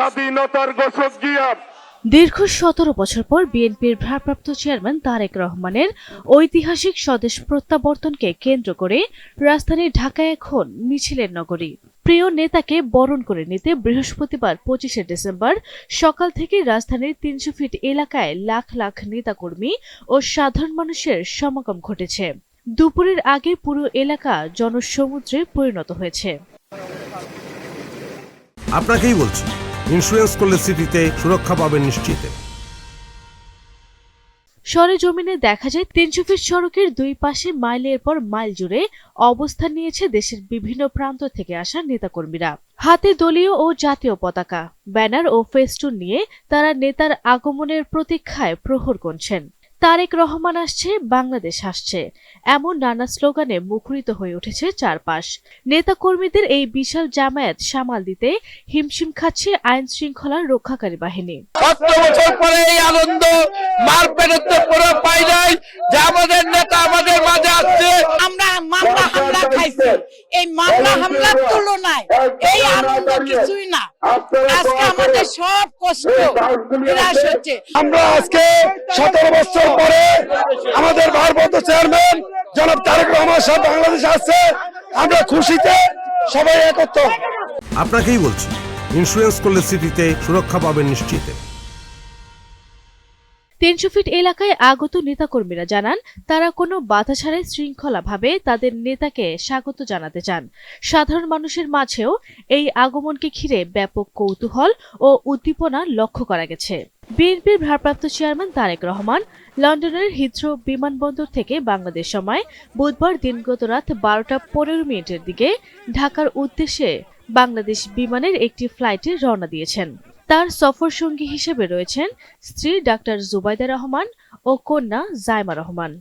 স্বাধীনতার ঘোষক জিয়া। দীর্ঘ সতেরো বছর পর বিএনপির ভারপ্রাপ্ত চেয়ারম্যান তারেক রহমানের ঐতিহাসিক স্বদেশ প্রত্যাবর্তনকে কেন্দ্র করে রাজধানী ঢাকায় এখন মিছিলের নগরী। প্রিয় নেতাকে বরণ করে নিতে বৃহস্পতিবার পঁচিশে ডিসেম্বর সকাল থেকে রাজধানীর তিনশো ফিট এলাকায় লাখ লাখ নেতাকর্মী ও সাধারণ মানুষের সমাগম ঘটেছে। দুপুরের আগে পুরো এলাকা জনসমুদ্রে পরিণত হয়েছে। আপনাকেই বলছি ইন্স্যুরেন্স করলে সিটিতে সুরক্ষা পাবেন নিশ্চিত। সরেজমিনে দেখা যায় তিনশো ফিট সড়কের দুই পাশে মাইলের পর মাইল জুড়ে অবস্থান নিয়েছে দেশের বিভিন্ন প্রান্ত থেকে আসা নেতাকর্মীরা। হাতে দলীয় ও জাতীয় পতাকা, ব্যানার ও ফেস্টুন নিয়ে তারা নেতার আগমনের প্রতীক্ষায় প্রহর গুনছেন। তারেক রহমান আসছে বাংলাদেশ আসছে। এমন নানা স্লোগানে মুখরিত হয়ে উঠেছে চারপাশ। নেতাকর্মীদের এই বিশাল জামায়াত সামাল দিতে হিমশিম খাচ্ছে আইন শৃঙ্খলার রক্ষাকারী বাহিনী। বছর পরে এই আনন্দ মারপেটের পুরো পাই নাই যে আমাদের নেতা আমাদের মাঝে আসছে। আমরা মামলা হামলা খাইছি। এই মামলা হামলার তুলনায় কিছুই না। আজকে আমাদের সব কষ্ট বিরাজ হচ্ছে আমরা আজকে সতেরো বছর পরে আমাদের ভারপ্রাপ্ত চেয়ারম্যান জনাব তারেক রহমান সাহেব বাংলাদেশ আসছে। আমরা খুশিতে সবাই একত্র। আপনাকেই বলছি ইন্স্যুরেন্স করলে সিটিতে সুরক্ষা পাবেন নিশ্চিত। তিনশো ফিট এলাকায় আগত নেতাকর্মীরা জানান, তারা কোনো বাধা ছাড়াই শৃঙ্খলাভাবে তাদের নেতাকে স্বাগত জানাতে চান। সাধারণ মানুষের মাঝেও এই আগমনকে ঘিরে ব্যাপক কৌতূহল ও উদ্দীপনা লক্ষ্য করা গেছে। বিএনপির ভারপ্রাপ্ত চেয়ারম্যান তারেক রহমান লন্ডনের হিথ্রো বিমানবন্দর থেকে বাংলাদেশ সময় বুধবার দিনগত রাত বারোটা পনেরো মিনিটের দিকে ঢাকার উদ্দেশ্যে বাংলাদেশ বিমানের একটি ফ্লাইটে রওনা দিয়েছেন। তার সফর সঙ্গী হিসেবে রয়েছেন স্ত্রী ডাক্তার জুবাইদা রহমান ও কন্যা জায়মা রহমান।